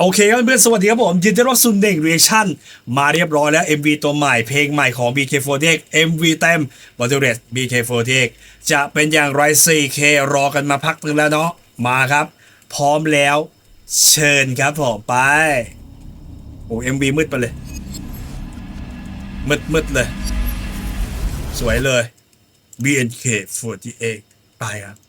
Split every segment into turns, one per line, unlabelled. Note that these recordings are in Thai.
โอเคครับเพื่อนสวัสดีครับผมยินดีรับสู่เน่งเรียชั่นมาเรียบร้อยแล้ว MV ตัวใหม่เพลงใหม่ของ BK48 MV เต็ม b a t t l e r a t BK48 จะเป็นอย่างไร 4K รอกันมาพักนึงแล้วเนาะมาครับ พร้อมแล้ว เชิญครับผมไป โอ้ MV มืดไปเลย มืดมืดเลย สวยเลย BNK48 ไปครับ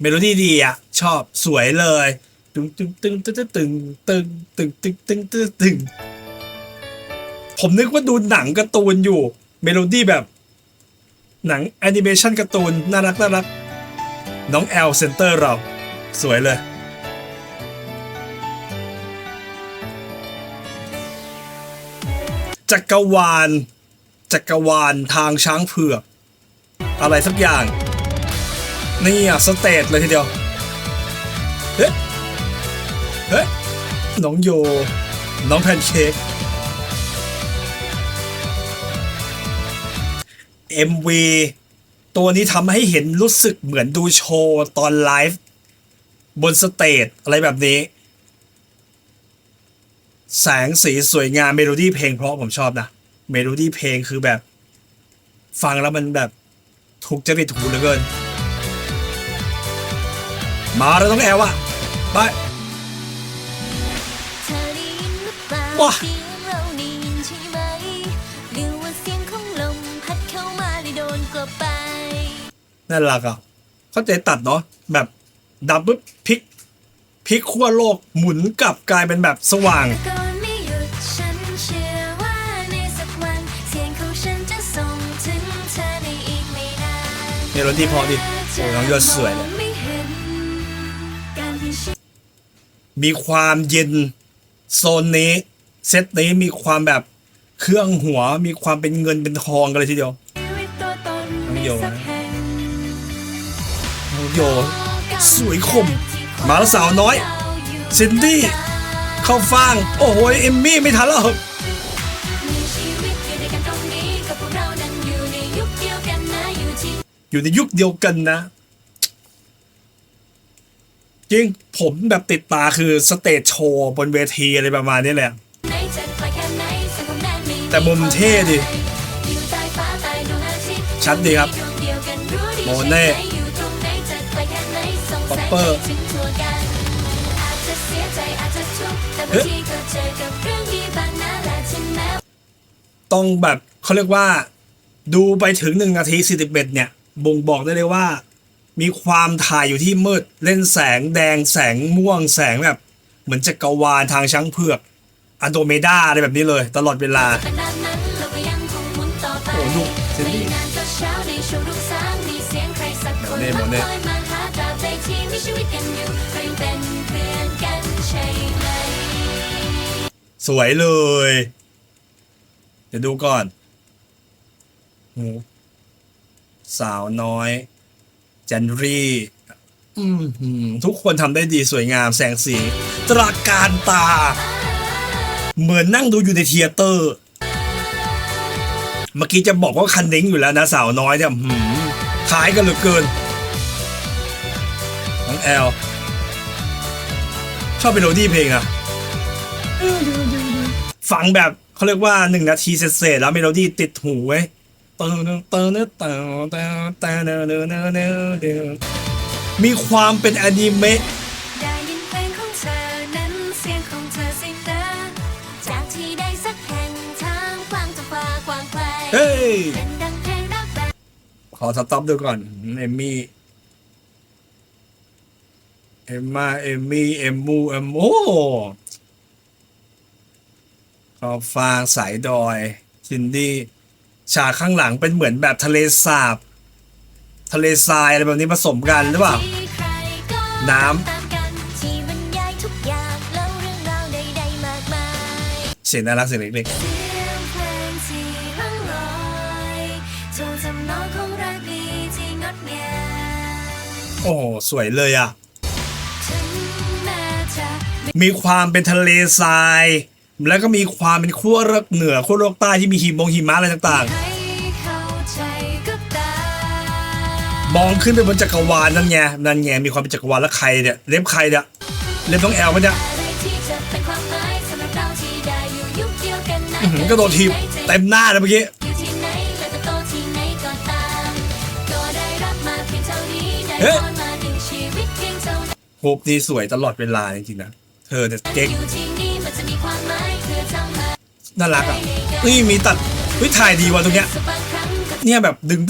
เมโลดี้ดีอะ ชอบสวยเลยตึงตึงตึงตึงตึงตึงตึงตึงตึงตึงตึงผมนึกว่าดูหนังการ์ตูนอยู่ เมโลดี้แบบ หนังแอนิเมชันการ์ตูนน่ารักน่ารัก น้องแอลเซนเตอร์เรา สวยเลยจักรวาล จักรวาลทางช้างเผือก อะไรสักอย่าง นี่อะสเตทเลยทีเดียว เฮ้ยเฮ้ยน้องโย น้องแพนเค้ก MV ตัวนี้ทำให้เห็นรู้สึกเหมือนดูโชว์ตอนไลฟ์บนสเตจอะไรแบบนี้ แสงสีสวยงามเมโลดี้เพลงเพราะผมชอบนะ เมโลดี้เพลงคือแบบ ฟังแล้วมันแบบถูกจริตหูเหลือเกิน มาเราต้องแอวอะไปว้า
นั่น
หลักอะเขาจะตัดเนาะแบบดับปุ๊บพลิกพลิกขั้วโลกหมุนกลับกลายเป็นแบบสว่าง
เมรถที่พอ
ดิโอ้น้องยอดสวยเลย
มี
ความเย็นโซนนี้ เซตนี้มีความแบบเครื่องหัวมีความเป็นเงินเป็นทองกันเลยทีเดียว
น้
อง
น
โยน้องโยสวยคม มาแล้วสาวน้อยซินดี้เข้าฟาง โอ้โหเอมมี่ไม่ทันแล้ว
มีชีวิตอกอยู่ในยุคเดียวกันนะ
จริงผมแบบติดตาคือสเตจโชว์บนเวทีอะไรประมาณนี้แหละ
แต่
มุมเท่ดิ ชัดดีครับ โมเน่ป๊อปเปอร์
ต้องแบ
บเขาเรียกว่า ดูไปถึงหนึ่งนาทีสิบเอ็ดเนี่ย บ่งบอกได้เลยว่า มีความถ่ายอยู่ที่มืดเล่นแสงแดงแสงม่วงแสงแบบ เหมือนจักรวาลทางช้างเผือกอันโดเมดาอะไรแบบนี้เลย ตลอดเวลาโอ้ดูเน
นี่เมเน่
สวยเลย เดี๋ยวดูก่อนสาวน้อย จันรีอืมหืมทุกคนทำได้ดีสวยงามแสงสี ตราการตา เหมือนนั่งดูอยู่ในเทียเตอร์ เมื่อกี้จะบอกว่าคันนิ้งอยู่แล้วนะสาวน้อยเนี่ยหืมคล้ายกันเหลือเกินน้องแอล ชอบเป็นโรดี้เพลงอะฟังแบบเขาเรียกว่าหนึ่งนาทีเสร็จๆแล้วเมโลดี้ติดหูไว้ยเตื่นตื่นตื่นตื่นตื่นตื่นตื่นมีความเป็นอนิเมะ
ได้ยินเพลงของเธอนั้นเสียงของเธอสินะจากที่ใดสักแห่งทางกว้งจะฟากวางไกล
เฮ้ย
ป็นดังเพลงรักแบบ
ขอสต็อปดูก่อนเอมมี่เอมมาเอมมี่เอมมูเอมโอขอฟางสายดอยชินดี้ ฉากข้างหลังเป็นเหมือนแบบทะเลสาบ ทะเลทรายอะไรแบบนี้ผสมกันหรือเปล่า น้ำ
เสี
ยงน่ารักเสียงเล็กๆโอ้สวยเลยอะ
มี
ความเป็นทะเลทราย แล้วก็มีความเป็นขั้วโลกเหนือขั้วโลกใต้ที่มีหิมงหิมะอะไรต่าง
ๆ ม
องขึ้นไปบนจักรวาลนั่นไงนั่นไงมีความเป็นจักรวาลแล้วใครเนี่ยเล็บใครเนี่ยเล็บต้องแอล
ไหมเนี่ยก็
โดนทีบเต็มหน้าเลยเมื่อกี้
เฮ้
ยโฮปดีสวยตลอดเวลาจริงๆนะ เธอเนี่ยเก่
ง น่า
รักอะนี่มีตัดวิถ่ายดีว่ะตรงเนี้ย เนี่ยแบบดึง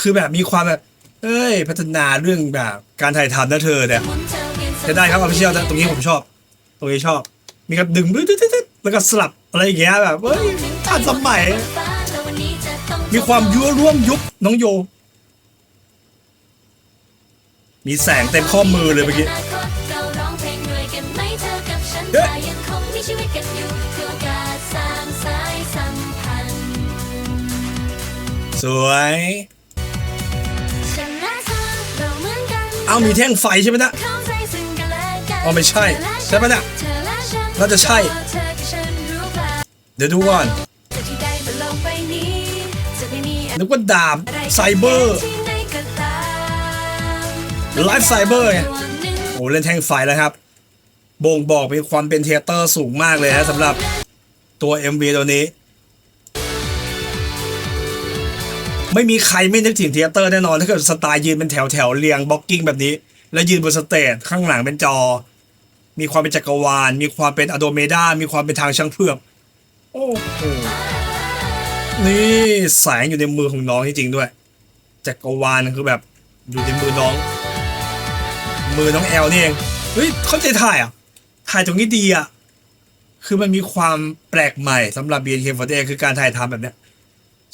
คือแบบมีความแบบเอ้ย พัฒนาเรื่องแบบการถ่ายทำนะเธอเนี่ย
หมุนเธอเวียน
จะได้ครับอภิเชียตรงนี้ผมชอบ ตรงนี้ชอบ มีการดึงแล้วก็สลับอะไรอย่างเงี้ยแบบเฮ้ยทันสมัย มีความยั่วร่วมยุบน้องโย มีแสงเต็มข้อมือเลยเมื่อกี้
ส
วย
ฉันและเธอเราเหมือนกัน
เอามีแท่งไฟใช่ไหมนะ
เข้าใจซึ่งกันและกัน
อ๋อไม่ใช่ ใช่ปะเนี่ย
เธอและฉัน
น่าจะใช่
เธอกับฉันรู้เปล่า
เดี๋ยวดูก่อน
จะที่ใดบนโลกใบนี้จะไม่มีอะไร
นึกว่าดาบไซเบอร์
ที่ไหนก็ตาม
ไลฟ์ไซเบอร์ไง
วันหนึ่ง
โอ้เล่นแท่งไฟแล้วครับ บ่งบอกมีความเป็นเทยเตอร์สูงมากเลยนะสำหรับตัว MV ตัวนี้ ไม่มีใครไม่นึกถึงเทเตอร์แน่นอนถ้าเกิดสไตล์ยืนเป็นแถวแถวเรียงบล็อกกิ้งแบบนี้ แล้วยืนบนสเตจข้างหลังเป็นจอ มีความเป็นจักรวาล มีความเป็นอะโดเมดามีความเป็นทางช่างเพือกโอ้โหนี่แสงอยู่ในมือของน้องจริงๆด้วย จักรวาลคือแบบอยู่ในมือน้อง มือน้องแอลนี่เองเฮ้ยเขาใจถ่ายอะถ่ายตรงนี้ดีอะคือมันมีความแปลกใหม่สำหรับ BNK48 คือการถ่ายทำแบบเนี้ย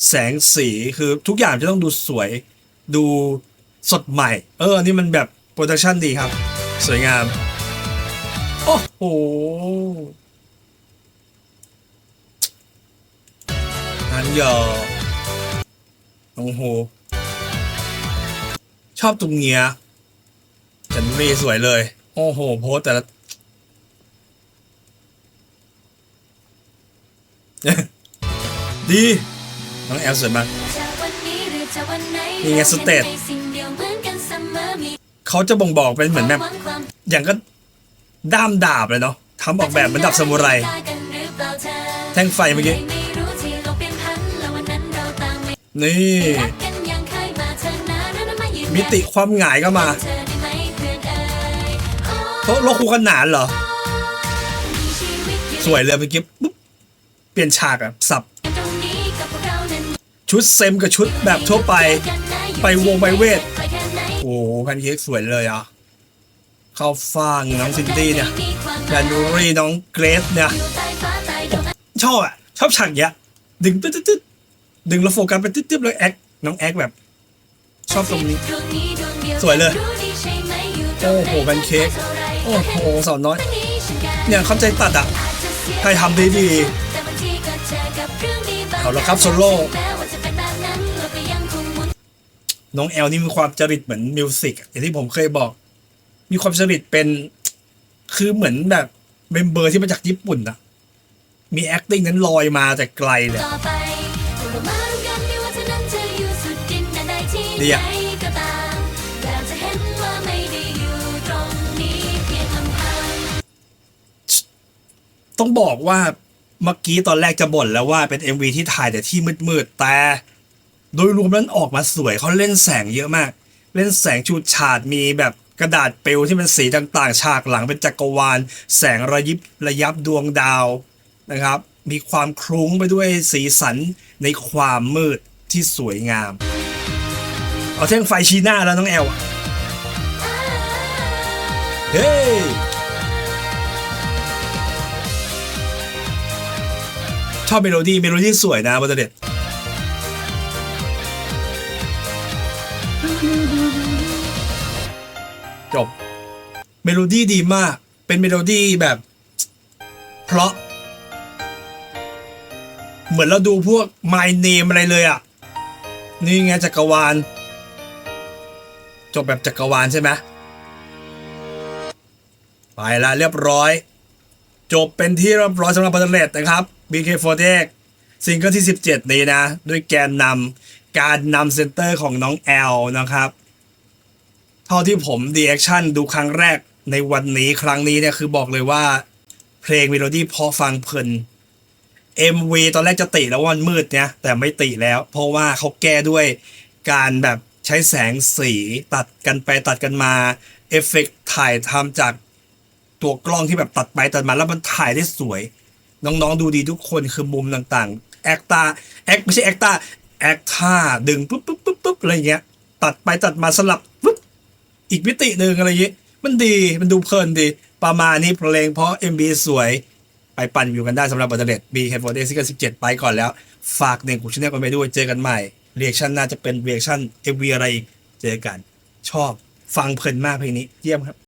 แสงสีคือทุกอย่างจะต้องดูสวย ดูสดใหม่ เออ นี่มันแบบโปรดักชันดีครับ สวยงาม โอ้โหอันยอโอ้โห ชอบตรงเนี้ยจันรีสวยเลย โอ้โห โพสแต่ละดี น้องแอลสวยมาก
จะวันนี้หรือจะวันไหน
นี่ไงสเตจ
รายังในสิ่งเดียวเหมือนกันเสมอมี
เขาจะบ่งบอกเป็นเหมือนแบบ
ความหวังความ
อย่างก็ด้ามดาบเลยเนาะทำออกแบบเหมือนดาบซามูไรแท่งไฟเมื่อกี้
ไม่รู้ที่โลกเปลี่ยนพันแล้ววันนั้นเราต่างไม่
นี่
รักกันยังเคยมาเธอหน้านั้นมายืน
มิติความหงายก็มา
เธอได้ไหมเพื่อนเอ่ย
เขาโลกคู่ขนานเหรอ
มีชีวิตอยู่
สวยเลยเมื่อกี้ปุ๊บเปลี่ยนฉากอะสับ ชุดเซมกับชุดแบบทั่วไป ไปวงไปเวท โอ้โหแพนเค้กสวยเลยอะ เข้าฟ้างน้องซินดี้เนี่ยแพนดูรี่น้องเกรซเนี่ย ชอบอะ ชอบฉากเนี้ย ดึงตึ๊ดตึ๊ดดึงแล้วโฟกัสไปตึ๊ดตึ๊ดแล้วแอค น้องแอคแบบ ชอบตรงนี้ สวยเลย โอ้โหแพนเค้กโอ้โหสาวน้อย เนี่ยเข้าใจตัดอะ
อาจจะเสีย
ใครทำได้ดี
แต่บางทีก็เจอกับเรื่องดี
เอาละครับโซโล่
น้
องแอลนี่มีความจริตเหมือนมิวสิกอย่างที่ผมเคยบอก มีความจริตเป็นคือเหมือนแบบเมมเบอร์ที่มาจากญี่ปุ่นอะมี acting นั้นลอยมาแต่ไกลเลย
ต้อนั้นจะอยู่สุดดินแดนใดที่
ดี
ไหน
อะ
ก็ตามแต่เราจะเห็นว่าไม่ได้อยู่ตรงนี้เพียงลำพัง
ต้องบอกว่าเมื่อกี้ตอนแรกจะบ่นแล้วว่าเป็น MV ที่ถ่ายแต่ที่มืดๆแต่ โดยรวมนั้นออกมาสวยเขาเล่นแสงเยอะมาก เล่นแสงชูดฉาดมีแบบกระดาษเปลวที่เป็นสีต่างๆ ฉากหลังเป็นจักรวาล แสงระยิบระยับดวงดาวนะครับ มีความคลุ้งไปด้วยสีสันในความมืดที่สวยงาม เอาเท่งไฟชีหน้าแล้วน้องแอลอะเฮ้ยชอบเมโลดี้เมโลดี้สวยนะบัตเด็ด จบ เมโลดี้ดีมาก เป็นเมโลดี้แบบเพราะ เหมือนเราดูพวก My Name อะไรเลยอะ นี่ไงจักรวาล จบแบบจักรวาลใช่ไหมไปละเรียบร้อย จบเป็นที่เรียบร้อยสำหรับบัตเตอร์เลตนะครับ BK48 ซิงเกิลที่ 17 นี้นะ ด้วยแกนนำ การนำเซนเตอร์ของน้องแอลนะครับ เท่าที่ผมดีแอคชั่นดูครั้งแรกในวันนี้ครั้งนี้เนี่ยคือบอกเลยว่า เพลงเมโลดี้พอฟังเพลิน MV ตอนแรกจะติแล้ววามันมืดเนี่ยแต่ไม่ติแล้ว เพราะว่าเขาแก้ด้วยการแบบใช้แสงสีตัดกันไปตัดกันมาเอฟเฟกต์ถ่ายทำจากตัวกล้องที่แบบตัดไปตัดมาแล้วมันถ่ายได้สวย น้องๆดูดีทุกคนคือมุมต่างๆแอคตาแอคไม่ใช่แอคตา แอคท่าดึงปุ๊บปุ๊บปุ๊บปุ๊บอะไรเงี้ย ตัดไปตัดมาสลับปุ๊บอีกมิติหนึ่งอะไรอย่างงี้ยมันดีมันดูเพลินดี ประมาณนี้เพลงเพราะ MB สวยไปปั่นอยู่กันได้สำหรับบัตเตอร์เลดบีเฮฟโฟเดซิกสิบเจ็ดไปก่อนแล้ว ฝากหนึ่งกูชแนลกันไปด้วยเจอกันใหม่เรียกชันน่าจะเป็นเรียกชันเอวีอะไรอีกเจอกัน ชอบฟังเพลินมากเพลงนี้เยี่ยมครับ